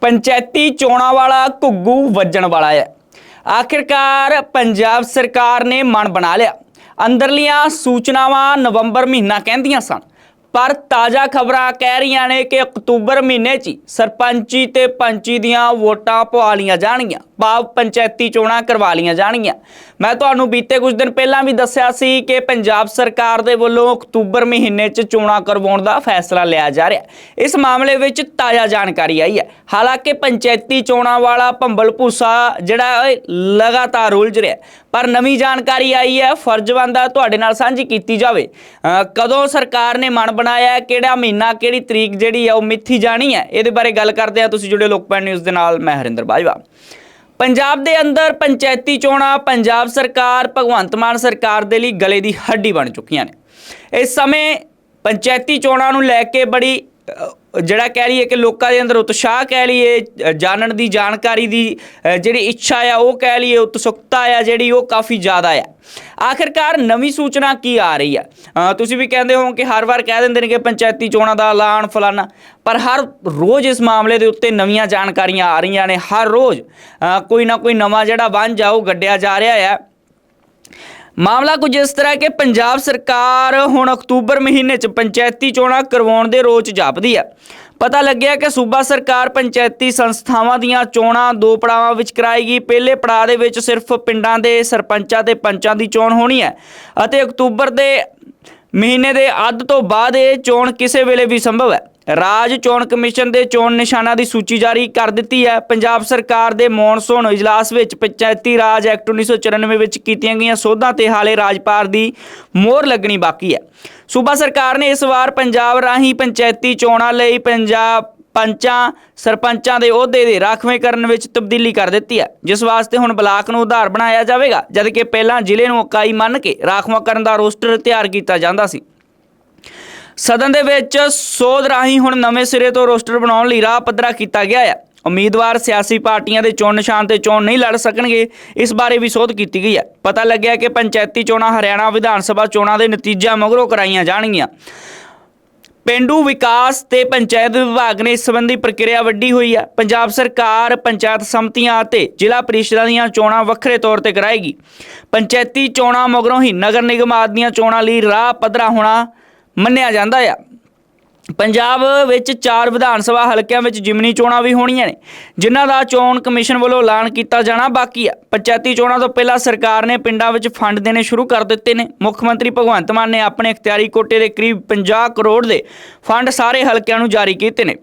ਪੰਚਾਇਤੀ ਚੋਣਾਂ ਵਾਲਾ ਘੁੱਗੂ ਵੱਜਣ ਵਾਲਾ ਹੈ। ਆਖਿਰਕਾਰ ਪੰਜਾਬ ਸਰਕਾਰ ਨੇ ਮਨ ਬਣਾ ਲਿਆ। ਅੰਦਰਲੀਆਂ ਸੂਚਨਾਵਾਂ ਨਵੰਬਰ ਮਹੀਨਾ ਕਹਿੰਦੀਆਂ ਸਨ। ਪਰ ਤਾਜ਼ਾ ਖਬਰਾਂ ਕਹਿ ਰਹੀਆਂ ਨੇ ਕਿ ਅਕਤੂਬਰ ਮਹੀਨੇ 'ਚ ਹੀ ਸਰਪੰਚੀ ਤੇ ਪੰਚੀ ਦੀਆਂ ਵੋਟਾਂ ਪਵਾ ਲੀਆਂ ਜਾਣਗੀਆਂ। ਭਾਵ ਪੰਚਾਇਤੀ ਚੋਣਾਂ ਕਰਵਾ ਲੀਆਂ ਜਾਣਗੀਆਂ। ਮੈਂ ਤੁਹਾਨੂੰ ਬੀਤੇ ਕੁਝ ਦਿਨ ਪਹਿਲਾਂ ਵੀ ਦੱਸਿਆ ਸੀ ਕਿ ਪੰਜਾਬ ਸਰਕਾਰ ਦੇ ਵੱਲੋਂ ਅਕਤੂਬਰ ਮਹੀਨੇ 'ਚ ਚੋਣਾਂ ਕਰਵਾਉਣ ਦਾ ਫੈਸਲਾ ਲਿਆ ਜਾ ਰਿਹਾ ਇਸ ਮਾਮਲੇ ਵਿੱਚ ਤਾਜ਼ਾ ਜਾਣਕਾਰੀ ਆਈ ਹੈ। ਹਾਲਾਂਕਿ ਪੰਚਾਇਤੀ ਚੋਣਾਂ ਵਾਲਾ ਭੰਬਲ ਭੂਸਾ ਜਿਹੜਾ ਲਗਾਤਾਰ ਉਲਝ ਰਿਹਾ ਪਰ ਨਵੀਂ ਜਾਣਕਾਰੀ ਆਈ ਹੈ, ਫਰਜ਼ ਬਣਦਾ ਤੁਹਾਡੇ ਨਾਲ ਸਾਂਝੀ ਕੀਤੀ ਜਾਵੇ। ਕਦੋਂ ਸਰਕਾਰ ਨੇ ਮਨ ਬਣਾਇਆ, ਕਿਹੜਾ ਮਹੀਨਾ, ਕਿਹੜੀ ਤਰੀਕ ਜਿਹੜੀ ਆ, ਉਹ ਮਿੱਥੀ ਜਾਣੀ ਹੈ? ਇਹਦੇ ਬਾਰੇ ਗੱਲ ਕਰਦੇ ਹਾਂ। ਤੁਸੀਂ ਜੁੜੇ ਲੋਕਪਾਲ ਨਿਊਜ਼ ਦੇ ਨਾਲ, ਮੈਂ ਹਰਿੰਦਰ ਬਾਜਵਾ। ਪੰਜਾਬ ਦੇ ਅੰਦਰ ਪੰਚਾਇਤੀ ਚੋਣਾਂ ਪੰਜਾਬ ਸਰਕਾਰ, ਭਗਵੰਤ ਮਾਨ ਸਰਕਾਰ ਦੇ ਲਈ ਗਲੇ ਦੀ ਹੱਡੀ ਬਣ ਚੁੱਕੀਆਂ ਨੇ। ਇਸ ਸਮੇਂ ਪੰਚਾਇਤੀ ਚੋਣਾਂ ਨੂੰ ਲੈ ਕੇ ਬੜੀ ਜਿਹੜਾ ਕਹਿ ਲਈਏ ਕਿ ਲੋਕਾਂ ਦੇ ਅੰਦਰ ਉਤਸ਼ਾਹ ਕਹਿ ਲਈਏ ਜਾਣਨ ਦੀ ਜਾਣਕਾਰੀ ਦੀ ਜਿਹੜੀ ਇੱਛਾ ਆ, ਉਹ ਕਹਿ ਲਈਏ ਉਤਸੁਕਤਾ ਆ, ਜਿਹੜੀ ਉਹ ਕਾਫੀ ਜ਼ਿਆਦਾ ਆ। ਆਖਿਰਕਾਰ ਨਵੀਂ ਸੂਚਨਾ ਕੀ ਆ ਰਹੀ ਆ? ਤੁਸੀਂ ਵੀ ਕਹਿੰਦੇ ਹੋ ਕਿ ਹਰ ਵਾਰ ਕਹਿ ਦਿੰਦੇ ਨੇ ਕਿ ਪੰਚਾਇਤੀ ਚੋਣਾਂ ਦਾ ਐਲਾਨ ਫਲਾਨਾ, ਪਰ ਹਰ ਰੋਜ਼ ਇਸ ਮਾਮਲੇ ਦੇ ਉੱਤੇ ਨਵੀਆਂ ਜਾਣਕਾਰੀਆਂ ਆ ਰਹੀਆਂ ਨੇ, ਹਰ ਰੋਜ਼। ਕੋਈ ਨਾ ਕੋਈ ਨਵਾਂ ਜਿਹੜਾ ਵੰਝ ਆ, ਉਹ ਗੱਡਿਆ ਜਾ ਰਿਹਾ ਆ। ਮਾਮਲਾ ਕੁਝ ਇਸ ਤਰ੍ਹਾਂ ਕਿ ਪੰਜਾਬ ਸਰਕਾਰ ਹੁਣ ਅਕਤੂਬਰ ਮਹੀਨੇ 'ਚ ਪੰਚਾਇਤੀ ਚੋਣਾਂ ਕਰਵਾਉਣ ਦੇ ਰੋਚ ਜਾਪਦੀ ਹੈ। ਪਤਾ ਲੱਗਿਆ ਕਿ ਸੂਬਾ ਸਰਕਾਰ ਪੰਚਾਇਤੀ ਸੰਸਥਾਵਾਂ ਦੀਆਂ ਚੋਣਾਂ ਦੋ ਪੜਾਵਾਂ ਵਿੱਚ ਕਰਾਏਗੀ। ਪਹਿਲੇ ਪੜਾਅ ਦੇ ਵਿੱਚ ਸਿਰਫ ਪਿੰਡਾਂ ਦੇ ਸਰਪੰਚਾਂ ਤੇ ਪੰਚਾਂ ਦੀ ਚੋਣ ਹੋਣੀ ਹੈ ਅਤੇ ਅਕਤੂਬਰ ਦੇ ਮਹੀਨੇ ਦੇ ਅੱਧ ਤੋਂ ਬਾਅਦ ਇਹ ਚੋਣ ਕਿਸੇ ਵੇਲੇ ਵੀ ਸੰਭਵ ਹੈ। ਰਾਜ ਚੋਣ ਕਮਿਸ਼ਨ ਦੇ ਚੋਣ ਨਿਸ਼ਾਨਾਂ ਦੀ ਸੂਚੀ ਜਾਰੀ ਕਰ ਦਿੱਤੀ ਹੈ। ਪੰਜਾਬ ਸਰਕਾਰ ਦੇ ਮੌਨਸੂਨ ਇਜਲਾਸ ਵਿੱਚ ਪੰਚਾਇਤੀ ਰਾਜ ਐਕਟ 1994 ਵਿੱਚ ਕੀਤੀਆਂ ਗਈਆਂ ਸੋਧਾਂ ਤੇ ਹਾਲੇ ਰਾਜਪਾਲ ਦੀ ਮੋਹਰ ਲੱਗਣੀ ਬਾਕੀ ਹੈ। ਸੂਬਾ ਸਰਕਾਰ ਨੇ ਇਸ ਵਾਰ ਪੰਜਾਬ ਰਾਹੀਂ ਪੰਚਾਇਤੀ ਚੋਣਾਂ ਲਈ ਪੰਜਾਬ ਪੰਚਾਂ, ਸਰਪੰਚਾਂ ਦੇ ਅਹੁਦੇ ਦੇ ਰਾਖਵੇਂ ਕਰਨ ਵਿੱਚ ਤਬਦੀਲੀ ਕਰ ਦਿੱਤੀ ਹੈ। ਜਿਸ ਵਾਸਤੇ ਹੁਣ ਬਲਾਕ ਨੂੰ ਉਧਾਰ ਬਣਾਇਆ ਜਾਵੇਗਾ, ਜਦਕਿ ਪਹਿਲਾਂ ਜ਼ਿਲ੍ਹੇ ਨੂੰ ਇਕਾਈ ਮੰਨ ਕੇ ਰਾਖਵਾਂ ਕਰਨ ਦਾ ਰੋਸਟਰ ਤਿਆਰ ਕੀਤਾ ਜਾਂਦਾ ਸੀ। ਸਦਨ ਦੇ ਵਿੱਚ ਸੋਧ ਰਾਹੀਂ ਹੁਣ ਨਵੇਂ ਸਿਰੇ ਤੋਂ ਰੋਸਟਰ ਬਣਾਉਣ ਲਈ ਰਾਹ ਪੱਧਰਾ ਕੀਤਾ ਗਿਆ ਹੈ ਉਮੀਦਵਾਰ ਸਿਆਸੀ ਪਾਰਟੀਆਂ ਦੇ ਚੋਣ ਨਿਸ਼ਾਨ ਤੇ ਚੋਣ ਨਹੀਂ ਲੜ ਸਕਣਗੇ, ਇਸ ਬਾਰੇ ਵੀ ਸੋਧ ਕੀਤੀ ਗਈ ਹੈ ਪਤਾ ਲੱਗਿਆ ਕਿ ਪੰਚਾਇਤੀ ਚੋਣਾਂ ਹਰਿਆਣਾ ਵਿਧਾਨ ਸਭਾ ਚੋਣਾਂ ਦੇ ਨਤੀਜਿਆਂ ਮਗਰੋਂ ਕਰਾਈਆਂ ਜਾਣਗੀਆਂ। ਪਿੰਡੂ ਵਿਕਾਸ ਤੇ ਪੰਚਾਇਤ ਵਿਭਾਗ ਨੇ ਇਸ ਸੰਬੰਧੀ ਪ੍ਰਕਿਰਿਆ ਵੱਡੀ ਹੋਈ ਹੈ ਪੰਜਾਬ ਸਰਕਾਰ ਪੰਚਾਇਤ ਸਮਤੀਆਂ ਅਤੇ ਜ਼ਿਲ੍ਹਾ ਪ੍ਰੀਸ਼ਦਾਂ ਦੀਆਂ ਚੋਣਾਂ ਵੱਖਰੇ ਤੌਰ ਤੇ ਕਰਾਏਗੀ। ਪੰਚਾਇਤੀ ਚੋਣਾਂ ਮਗਰੋਂ ਹੀ ਨਗਰ ਨਿਗਮ ਆਦਿ ਦੀਆਂ ਚੋਣਾਂ ਲਈ ਰਾਹ ਪੱਧਰਾ ਹੋਣਾ ਮੰਨਿਆ ਜਾਂਦਾ ਆ। ਪੰਜਾਬ ਵਿੱਚ ਚਾਰ ਵਿਧਾਨ ਸਭਾ ਹਲਕਿਆਂ ਵਿੱਚ ਜਿਮਨੀ ਚੋਣਾਂ ਵੀ ਹੋਣੀਆਂ ਨੇ, ਜਿਨ੍ਹਾਂ ਦਾ ਚੋਣ ਕਮਿਸ਼ਨ ਵੱਲੋਂ ਐਲਾਨ ਕੀਤਾ ਜਾਣਾ ਬਾਕੀ ਹੈ ਪੰਚਾਇਤੀ ਚੋਣਾਂ ਤੋਂ ਪਹਿਲਾਂ ਸਰਕਾਰ ਨੇ ਪਿੰਡਾਂ ਵਿੱਚ ਫੰਡ ਦੇਣੇ ਸ਼ੁਰੂ ਕਰ ਦਿੱਤੇ ਨੇ। ਮੁੱਖ ਮੰਤਰੀ ਭਗਵੰਤ ਮਾਨ ਨੇ ਆਪਣੇ ਇਖਤਿਆਰੀ ਕੋਟੇ ਦੇ ਕਰੀਬ 50 ਕਰੋੜ ਦੇ ਫੰਡ ਸਾਰੇ ਹਲਕਿਆਂ ਨੂੰ ਜਾਰੀ ਕੀਤੇ ਨੇ।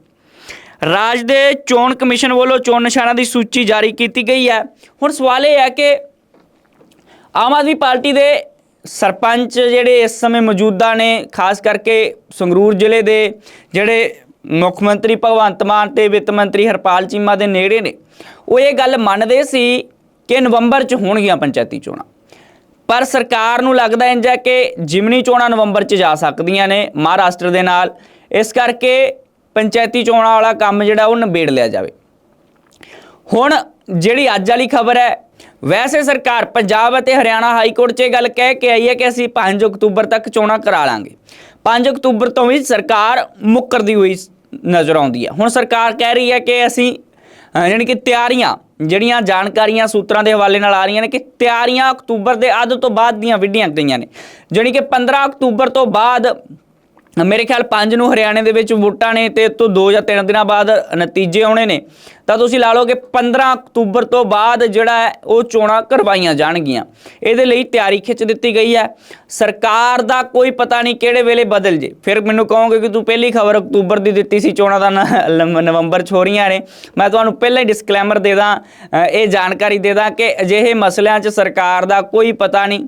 ਰਾਜ ਦੇ ਚੋਣ ਕਮਿਸ਼ਨ ਵੱਲੋਂ ਚੋਣ ਨਿਸ਼ਾਨਾਂ ਦੀ ਸੂਚੀ ਜਾਰੀ ਕੀਤੀ ਗਈ ਹੈ। ਹੁਣ ਸਵਾਲ ਇਹ ਹੈ ਕਿ ਆਮ ਆਦਮੀ ਪਾਰਟੀ ਦੇ ਸਰਪੰਚ ਜਿਹੜੇ ਇਸ ਸਮੇਂ ਮੌਜੂਦਾ ਨੇ, ਖਾਸ ਕਰਕੇ ਸੰਗਰੂਰ ਜ਼ਿਲ੍ਹੇ ਦੇ ਜਿਹੜੇ ਮੁੱਖ ਮੰਤਰੀ ਭਗਵੰਤ ਮਾਨ ਤੇ ਵਿੱਤ ਮੰਤਰੀ ਹਰਪਾਲ ਚੀਮਾ ਦੇ ਨੇੜੇ ਨੇ, ਉਹ ਇਹ ਗੱਲ ਮੰਨਦੇ ਸੀ ਕਿ ਨਵੰਬਰ 'ਚ ਹੋਣਗੀਆਂ ਪੰਚਾਇਤੀ ਚੋਣਾਂ। ਪਰ ਸਰਕਾਰ ਨੂੰ ਲੱਗਦਾ ਇੰਜ ਹੈ ਕਿ ਜਿਮਨੀ ਚੋਣਾਂ ਨਵੰਬਰ 'ਚ ਜਾ ਸਕਦੀਆਂ ਨੇ ਮਹਾਰਾਸ਼ਟਰ ਦੇ ਨਾਲ, ਇਸ ਕਰਕੇ ਪੰਚਾਇਤੀ ਚੋਣਾਂ ਵਾਲਾ ਕੰਮ ਜਿਹੜਾ ਉਹ ਨਿਬੇੜ ਲਿਆ ਜਾਵੇ। ਹੁਣ ਜਿਹੜੀ ਅੱਜ ਵਾਲੀ ਖਬਰ ਹੈ ਵੈਸੇ ਸਰਕਾਰ ਪੰਜਾਬ ਅਤੇ ਹਰਿਆਣਾ ਹਾਈ ਕੋਰਟ 'ਚ ਇਹ ਗੱਲ ਕਹਿ ਕੇ ਆਈ ਹੈ ਕਿ ਅਸੀਂ 5 ਅਕਤੂਬਰ ਤੱਕ ਚੋਣਾਂ ਕਰਾ ਲਾਂਗੇ। 5 ਅਕਤੂਬਰ ਤੋਂ ਵੀ ਸਰਕਾਰ ਮੁੱਕਰਦੀ ਹੋਈ ਨਜ਼ਰ ਆਉਂਦੀ ਹੈ। ਹੁਣ ਸਰਕਾਰ ਕਹਿ ਰਹੀ ਹੈ ਕਿ ਅਸੀਂ ਅਹ, ਯਾਨੀ ਕਿ ਤਿਆਰੀਆਂ ਜਿਹੜੀਆਂ ਜਾਣਕਾਰੀਆਂ ਸੂਤਰਾਂ ਦੇ ਹਵਾਲੇ ਨਾਲ ਆ ਰਹੀਆਂ ਨੇ ਕਿ ਤਿਆਰੀਆਂ ਅਕਤੂਬਰ ਦੇ ਅੱਧ ਤੋਂ ਬਾਅਦ ਦੀਆਂ ਵਿੱਢੀਆਂ ਗਈਆਂ ਨੇ। ਜਾਣੀ ਕਿ 15 ਅਕਤੂਬਰ ਤੋਂ ਬਾਅਦ ਮੇਰੇ ਖਿਆਲ 5 ਨੂੰ ਹਰਿਆਣੇ ਦੇ ਵਿੱਚ ਵੋਟਾਂ ਨੇ ਤੇ ਤੋਂ 2 ਜਾਂ 3 ਦਿਨਾਂ ਬਾਅਦ ਨਤੀਜੇ ਆਉਣੇ ਨੇ। ਤਾਂ ਤੁਸੀਂ ਲਾ ਲਓ ਕਿ 15 ਅਕਤੂਬਰ ਤੋਂ ਬਾਅਦ ਜਿਹੜਾ ਹੈ, ਉਹ ਚੋਣਾਂ ਕਰਵਾਈਆਂ ਜਾਣਗੀਆਂ। ਇਹਦੇ ਲਈ ਤਿਆਰੀ ਖਿੱਚ ਦਿੱਤੀ ਗਈ ਹੈ। ਸਰਕਾਰ ਦਾ ਕੋਈ ਪਤਾ ਨਹੀਂ ਕਿਹੜੇ ਵੇਲੇ ਬਦਲ ਜੇ। ਫਿਰ ਮੈਨੂੰ ਕਹੋਗੇ ਕਿ ਤੂੰ ਪਹਿਲੀ ਖਬਰ ਅਕਤੂਬਰ ਦੀ ਦਿੱਤੀ ਸੀ, ਚੋਣਾਂ ਦਾ ਨ- ਨਵੰਬਰ 'ਚ ਹੋ ਰਹੀਆਂ ਨੇ। ਮੈਂ ਤੁਹਾਨੂੰ ਪਹਿਲਾਂ ਹੀ ਡਿਸਕਲੇਮਰ ਦੇ ਦਾਂ ਇਹ ਜਾਣਕਾਰੀ ਦੇ ਦਾਂ ਕਿ ਅਜਿਹੇ ਮਸਲਿਆਂ 'ਚ ਸਰਕਾਰ ਦਾ ਕੋਈ ਪਤਾ ਨਹੀਂ,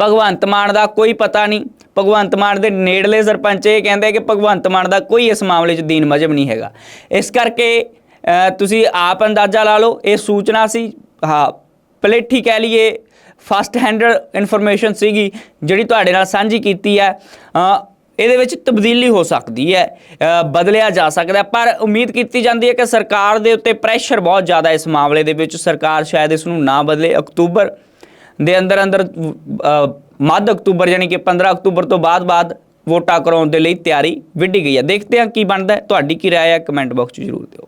ਭਗਵੰਤ ਮਾਨ ਦਾ ਕੋਈ ਪਤਾ ਨਹੀਂ। ਭਗਵੰਤ ਮਾਨ ਦੇ ਨੇੜਲੇ ਸਰਪੰਚ ਇਹ ਕਹਿੰਦੇ ਕਿ ਭਗਵੰਤ ਮਾਨ ਦਾ ਕੋਈ ਇਸ ਮਾਮਲੇ 'ਚ ਦੀਨ ਮਜਬ ਨਹੀਂ ਹੈਗਾ। ਇਸ ਕਰਕੇ ਤੁਸੀਂ ਆਪ ਅੰਦਾਜ਼ਾ ਲਾ ਲਓ, ਇਹ ਸੂਚਨਾ ਸੀ, ਹਾਂ, ਪਲੇਠੀ ਕਹਿ ਲਈਏ ਫਸਟ ਹੈਂਡ ਇਨਫੋਰਮੇਸ਼ਨ ਸੀਗੀ, ਜਿਹੜੀ ਤੁਹਾਡੇ ਨਾਲ ਸਾਂਝੀ ਕੀਤੀ ਹੈ। ਇਹਦੇ ਵਿੱਚ ਤਬਦੀਲੀ ਹੋ ਸਕਦੀ ਹੈ ਬਦਲਿਆ ਜਾ ਸਕਦਾ ਪਰ ਉਮੀਦ ਕੀਤੀ ਜਾਂਦੀ ਹੈ ਕਿ ਸਰਕਾਰ ਦੇ ਉੱਤੇ ਪ੍ਰੈਸ਼ਰ ਬਹੁਤ ਜ਼ਿਆਦਾ ਇਸ ਮਾਮਲੇ ਦੇ ਵਿੱਚ। ਸਰਕਾਰ ਸ਼ਾਇਦ ਇਸ ਨੂੰ ਨਾ ਬਦਲੇ, ਅਕਤੂਬਰ ਦੇ ਅੰਦਰ ਅੰਦਰ ਮੱਧ ਅਕਤੂਬਰ ਯਾਨੀ ਕਿ 15 ਅਕਤੂਬਰ ਤੋਂ ਬਾਅਦ ਬਾਅਦ ਵੋਟਾਂ ਕਰਾਉਣ ਦੇ ਲਈ ਤਿਆਰੀ ਵਿੱਢੀ ਗਈ ਹੈ। ਦੇਖਦੇ ਹਾਂ ਕੀ ਬਣਦਾ ਤੁਹਾਡੀ ਕੀ ਰਾਏ ਹੈ ਕਮੈਂਟ ਬਾਕਸ 'ਚ ਜ਼ਰੂਰ ਦਿਓ।